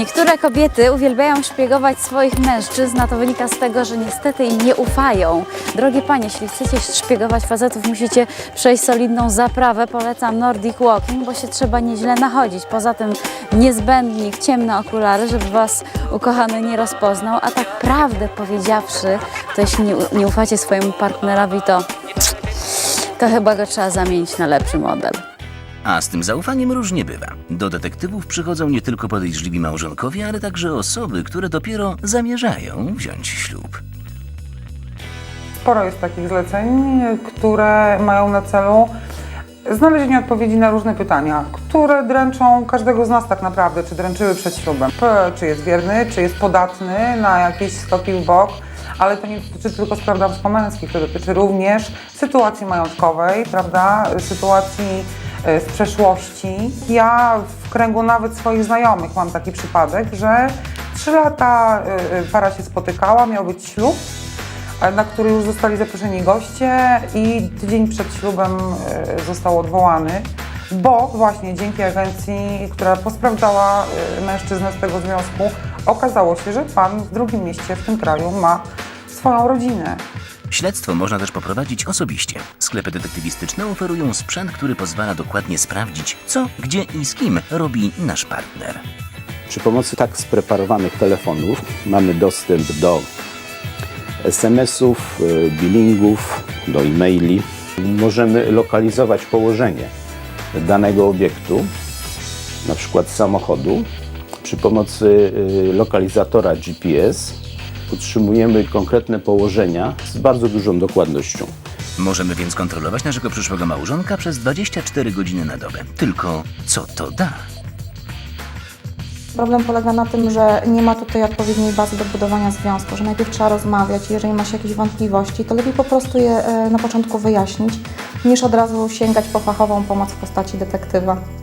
Niektóre kobiety uwielbiają szpiegować swoich mężczyzn, a to wynika z tego, że niestety im nie ufają. Drogie panie, jeśli chcecie szpiegować facetów, musicie przejść solidną zaprawę. Polecam Nordic Walking, bo się trzeba nieźle nachodzić. Poza tym niezbędnik, ciemne okulary, żeby was ukochany nie rozpoznał. A tak prawdę powiedziawszy, to jeśli nie, nie ufacie swojemu partnerowi, to, to chyba go trzeba zamienić na lepszy model. A z tym zaufaniem różnie bywa. Do detektywów przychodzą nie tylko podejrzliwi małżonkowie, ale także osoby, które dopiero zamierzają wziąć ślub. Sporo jest takich zleceń, które mają na celu znalezienie odpowiedzi na różne pytania, które dręczą każdego z nas tak naprawdę, czy dręczyły przed ślubem. Czy jest wierny, czy jest podatny na jakieś skoki w bok, ale to nie dotyczy tylko spraw damsko-męskich, to dotyczy również sytuacji majątkowej, prawda, sytuacji e, z przeszłości. Ja w kręgu nawet swoich znajomych mam taki przypadek, że trzy lata e, e, para się spotykała, miał być ślub, na który już zostali zaproszeni goście i tydzień przed ślubem został odwołany, bo właśnie dzięki agencji, która posprawdzała mężczyznę z tego związku, okazało się, że pan w drugim mieście w tym kraju ma swoją rodzinę. Śledztwo można też poprowadzić osobiście. Sklepy detektywistyczne oferują sprzęt, który pozwala dokładnie sprawdzić, co, gdzie i z kim robi nasz partner. Przy pomocy tak spreparowanych telefonów mamy dostęp do SMS-ów, y, billingów, do e-maili. Możemy lokalizować położenie danego obiektu, na przykład samochodu. Przy pomocy y, lokalizatora GPS utrzymujemy konkretne położenia z bardzo dużą dokładnością. Możemy więc kontrolować naszego przyszłego małżonka przez 24 godziny na dobę. Tylko co to da? Problem polega na tym, że nie ma tutaj odpowiedniej bazy do budowania związku, że najpierw trzeba rozmawiać, jeżeli ma się jakieś wątpliwości, to lepiej po prostu je e, na początku wyjaśnić, niż od razu sięgać po fachową pomoc w postaci detektywa.